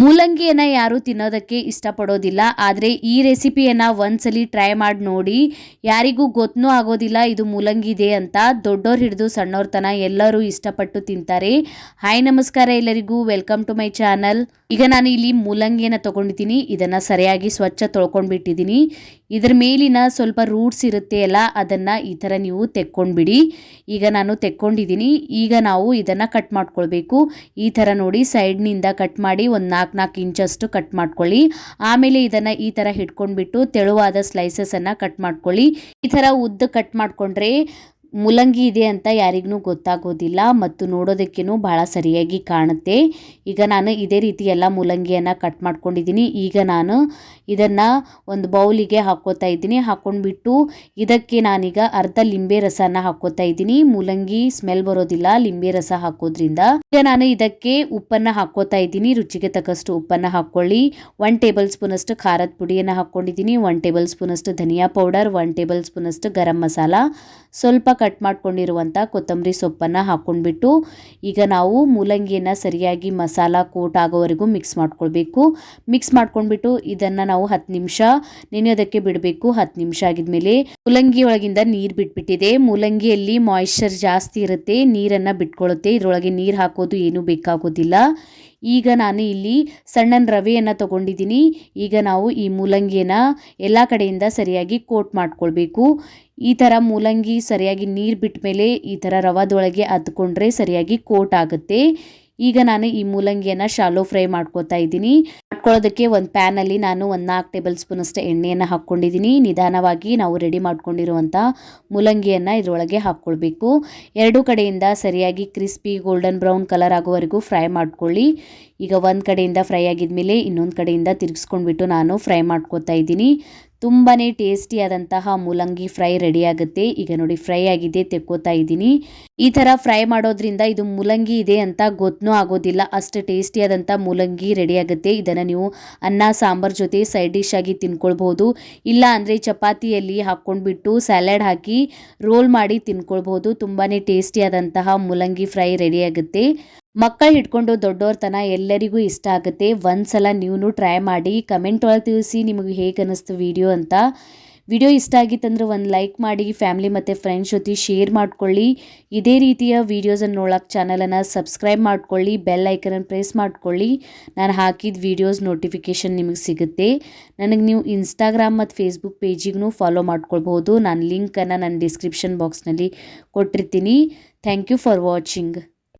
ಮೂಲಂಗಿಯನ್ನು ಯಾರು ತಿನ್ನೋದಕ್ಕೆ ಇಷ್ಟಪಡೋದಿಲ್ಲ. ಆದರೆ ಈ ರೆಸಿಪಿಯನ್ನು ಒಂದ್ಸಲಿ ಟ್ರೈ ಮಾಡಿ ನೋಡಿ. ಯಾರಿಗೂ ಗೊತ್ತೂ ಆಗೋದಿಲ್ಲ, ಇದು ಮೂಲಂಗಿ ಇದೆ ಅಂತ. ದೊಡ್ಡೋರು ಹಿಡಿದು ಸಣ್ಣವ್ರ ತನ ಎಲ್ಲರೂ ಇಷ್ಟಪಟ್ಟು ತಿಂತಾರೆ. ಹಾಯ್, ನಮಸ್ಕಾರ ಎಲ್ಲರಿಗೂ. Welcome to my channel. ಈಗ ನಾನು ಇಲ್ಲಿ ಮೂಲಂಗಿಯನ್ನು ತೊಗೊಂಡಿದ್ದೀನಿ. ಇದನ್ನು ಸರಿಯಾಗಿ ಸ್ವಚ್ಛ ತೊಳ್ಕೊಂಡ್ಬಿಟ್ಟಿದ್ದೀನಿ. ಇದ್ರ ಮೇಲಿನ ಸ್ವಲ್ಪ ರೂಟ್ಸ್ ಇರುತ್ತೆ ಅಲ್ಲ, ಅದನ್ನು ಈ ಥರ ನೀವು ತೆಕ್ಕೊಂಡ್ಬಿಡಿ. ಈಗ ನಾನು ತೆಕ್ಕೊಂಡಿದ್ದೀನಿ. ಈಗ ನಾವು ಇದನ್ನು ಕಟ್ ಮಾಡ್ಕೊಳ್ಬೇಕು. ಈ ಥರ ನೋಡಿ ಸೈಡ್ನಿಂದ ಕಟ್ ಮಾಡಿ ಒಂದು ನಾಲ್ಕು ನಾಲ್ಕು ಇಂಚಷ್ಟು ಕಟ್ ಮಾಡ್ಕೊಳ್ಳಿ. ಆಮೇಲೆ ಇದನ್ನು ಈ ಥರ ಹಿಡ್ಕೊಂಡ್ಬಿಟ್ಟು ತೆಳುವಾದ ಸ್ಲೈಸಸನ್ನು ಕಟ್ ಮಾಡ್ಕೊಳ್ಳಿ. ಈ ಥರ ಉದ್ದ ಕಟ್ ಮಾಡಿಕೊಂಡ್ರೆ ಮೂಲಂಗಿ ಇದೆ ಅಂತ ಯಾರಿಗೂ ಗೊತ್ತಾಗೋದಿಲ್ಲ ಮತ್ತು ನೋಡೋದಕ್ಕೇನು ಭಾಳ ಸರಿಯಾಗಿ ಕಾಣುತ್ತೆ. ಈಗ ನಾನು ಇದೇ ರೀತಿ ಎಲ್ಲ ಮೂಲಂಗಿಯನ್ನು ಕಟ್ ಮಾಡ್ಕೊಂಡಿದ್ದೀನಿ. ಈಗ ನಾನು ಇದನ್ನು ಒಂದು ಬೌಲಿಗೆ ಹಾಕ್ಕೋತಾ ಇದ್ದೀನಿ. ಹಾಕ್ಕೊಂಡ್ಬಿಟ್ಟು ಇದಕ್ಕೆ ನಾನೀಗ ಅರ್ಧ ಲಿಂಬೆ ರಸನ ಹಾಕ್ಕೋತಾ ಇದ್ದೀನಿ. ಮೂಲಂಗಿ ಸ್ಮೆಲ್ ಬರೋದಿಲ್ಲ, ಲಿಂಬೆ ರಸ ಹಾಕೋದ್ರಿಂದ. ಈಗ ನಾನು ಇದಕ್ಕೆ ಉಪ್ಪನ್ನು ಹಾಕ್ಕೋತಾ ಇದ್ದೀನಿ. ರುಚಿಗೆ ತಕ್ಕಷ್ಟು ಉಪ್ಪನ್ನು ಹಾಕ್ಕೊಳ್ಳಿ ಒನ್ ಟೇಬಲ್ ಸ್ಪೂನ್ ಅಷ್ಟು ಖಾರದ ಪುಡಿಯನ್ನು ಹಾಕ್ಕೊಂಡಿದ್ದೀನಿ ಒನ್ ಟೇಬಲ್ ಸ್ಪೂನ್ ಅಷ್ಟು ಧನಿಯಾ ಪೌಡರ್ ಒನ್ ಟೇಬಲ್ ಸ್ಪೂನ್ ಅಷ್ಟು ಗರಂ ಮಸಾಲ. ಸ್ವಲ್ಪ ಕಟ್ ಮಾಡ್ಕೊಂಡಿರುವಂಥ ಕೊತ್ತಂಬರಿ ಸೊಪ್ಪನ್ನು ಹಾಕ್ಕೊಂಡ್ಬಿಟ್ಟು ಈಗ ನಾವು ಮೂಲಂಗಿಯನ್ನು ಸರಿಯಾಗಿ ಮಸಾಲ ಕೋಟ್ ಆಗೋವರೆಗೂ ಮಿಕ್ಸ್ ಮಾಡ್ಕೊಳ್ಬೇಕು. ಮಿಕ್ಸ್ ಮಾಡ್ಕೊಂಡ್ಬಿಟ್ಟು ಇದನ್ನು ನಾವು ಹತ್ತು ನಿಮಿಷ ನೆನೆಯೋದಕ್ಕೆ ಬಿಡಬೇಕು. ಹತ್ತು ನಿಮಿಷ ಆಗಿದ್ಮೇಲೆ ಮೂಲಂಗಿ ಒಳಗಿಂದ ನೀರು ಬಿಟ್ಬಿಟ್ಟಿದೆ. ಮೂಲಂಗಿಯಲ್ಲಿ ಮಾಯಿಶ್ಚರ್ ಜಾಸ್ತಿ ಇರುತ್ತೆ. ನೀರನ್ನು ಬಿಟ್ಕೊಳ್ಳುತ್ತೆ ಇದರೊಳಗೆ ನೀರು ಹಾಕೋದು ಏನೂ ಬೇಕಾಗೋದಿಲ್ಲ. ಈಗ ನಾನು ಇಲ್ಲಿ ಸಣ್ಣನ ರವೆಯನ್ನು ತಗೊಂಡಿದ್ದೀನಿ. ಈಗ ನಾವು ಈ ಮೂಲಂಗಿಯನ್ನು ಎಲ್ಲ ಕಡೆಯಿಂದ ಸರಿಯಾಗಿ ಕೋಟ್ ಮಾಡ್ಕೊಳ್ಬೇಕು. ಈ ಥರ ಮೂಲಂಗಿ ಸರಿಯಾಗಿ ನೀರು ಬಿಟ್ಟ ಮೇಲೆ ಈ ಥರ ರವಾದೊಳಗೆ ಅದ್ಕೊಂಡ್ರೆ ಸರಿಯಾಗಿ ಕೋಟ್ ಆಗುತ್ತೆ. ಈಗ ನಾನು ಈ ಮೂಲಂಗಿಯನ್ನು ಶಾಲೋ ಫ್ರೈ ಮಾಡ್ಕೋತಾ ಇದ್ದೀನಿ. ಮಾಡ್ಕೊಳ್ಳೋದಕ್ಕೆ ಒಂದು ಪ್ಯಾನಲ್ಲಿ ನಾನು ಒಂದು ನಾಲ್ಕು ಟೇಬಲ್ ಸ್ಪೂನ್ ಅಷ್ಟು ಎಣ್ಣೆಯನ್ನು ಹಾಕ್ಕೊಂಡಿದ್ದೀನಿ. ನಿಧಾನವಾಗಿ ನಾವು ರೆಡಿ ಮಾಡ್ಕೊಂಡಿರುವಂಥ ಮೂಲಂಗಿಯನ್ನು ಇದರೊಳಗೆ ಹಾಕ್ಕೊಳ್ಬೇಕು. ಎರಡು ಕಡೆಯಿಂದ ಸರಿಯಾಗಿ ಕ್ರಿಸ್ಪಿ, ಗೋಲ್ಡನ್ ಬ್ರೌನ್ ಕಲರ್ ಆಗೋವರೆಗೂ ಫ್ರೈ ಮಾಡ್ಕೊಳ್ಳಿ. ಈಗ ಒಂದು ಕಡೆಯಿಂದ ಫ್ರೈ ಆಗಿದ್ಮೇಲೆ ಇನ್ನೊಂದು ಕಡೆಯಿಂದ ತಿರುಗಿಸ್ಕೊಂಡ್ಬಿಟ್ಟು ನಾನು ಫ್ರೈ ಮಾಡ್ಕೋತಾ ಇದ್ದೀನಿ. ತುಂಬಾ ಟೇಸ್ಟಿಯಾದಂತಹ ಮೂಲಂಗಿ ಫ್ರೈ ರೆಡಿ ಆಗುತ್ತೆ. ಈಗ ನೋಡಿ ಫ್ರೈ ಆಗಿದೆ, ತೆಕ್ಕೋತಾ ಇದ್ದೀನಿ. ಈ ಥರ ಫ್ರೈ ಮಾಡೋದ್ರಿಂದ ಇದು ಮೂಲಂಗಿ ಇದೆ ಅಂತ ಗೊತ್ತೂ ಆಗೋದಿಲ್ಲ. ಅಷ್ಟು ಟೇಸ್ಟಿಯಾದಂಥ ಮೂಲಂಗಿ ರೆಡಿ ಆಗುತ್ತೆ. ಇದನ್ನು ನೀವು ಅನ್ನ, ಸಾಂಬಾರ್ ಜೊತೆ ಸೈಡ್ ಡಿಶ್ ಆಗಿ ತಿನ್ಕೊಳ್ಬೋದು. ಇಲ್ಲ ಅಂದರೆ ಚಪಾತಿಯಲ್ಲಿ ಹಾಕ್ಕೊಂಡ್ಬಿಟ್ಟು ಸ್ಯಾಲೆಡ್ ಹಾಕಿ ರೋಲ್ ಮಾಡಿ ತಿನ್ಕೊಳ್ಬೋದು. ತುಂಬಾ ಟೇಸ್ಟಿಯಾದಂತಹ ಮೂಲಂಗಿ ಫ್ರೈ ರೆಡಿ ಆಗುತ್ತೆ. ಮಕ್ಕಳು ಹಿಡ್ಕೊಂಡು ದೊಡ್ಡವ್ರ ತನ ಎಲ್ಲರಿಗೂ ಇಷ್ಟ ಆಗುತ್ತೆ. ಒಂದ್ಸಲ ನೀವು ಟ್ರೈ ಮಾಡಿ ಕಮೆಂಟ್ ಒಳಗೆ ತಿಳಿಸಿ ನಿಮಗೆ ಹೇಗೆ ಅನ್ನಿಸ್ತು ವಿಡಿಯೋ ಅಂತ. ವಿಡಿಯೋ ಇಷ್ಟ ಆಗಿತ್ತಂದ್ರೆ ಒಂದು ಲೈಕ್ ಮಾಡಿ ಫ್ಯಾಮಿಲಿ ಮತ್ತು ಫ್ರೆಂಡ್ಸ್ ಜೊತೆ ಶೇರ್ ಮಾಡ್ಕೊಳ್ಳಿ. ಇದೇ ರೀತಿಯ ವೀಡಿಯೋಸನ್ನು ನೋಡೋಕೆ ಚಾನಲನ್ನು ಸಬ್ಸ್ಕ್ರೈಬ್ ಮಾಡ್ಕೊಳ್ಳಿ ಬೆಲ್ ಐಕನನ್ನು ಪ್ರೆಸ್ ಮಾಡ್ಕೊಳ್ಳಿ. ನಾನು ಹಾಕಿದ ವೀಡಿಯೋಸ್ ನೋಟಿಫಿಕೇಷನ್ ನಿಮಗೆ ಸಿಗುತ್ತೆ. ನನಗೆ ನೀವು ಇನ್ಸ್ಟಾಗ್ರಾಮ್ ಮತ್ತು ಫೇಸ್ಬುಕ್ ಪೇಜಿಗೂ ಫಾಲೋ ಮಾಡ್ಕೊಳ್ಬೋದು ನಾನು ಲಿಂಕನ್ನು ನನ್ನ ಡಿಸ್ಕ್ರಿಪ್ಷನ್ ಬಾಕ್ಸ್ನಲ್ಲಿ ಕೊಟ್ಟಿರ್ತೀನಿ. Thank you for watching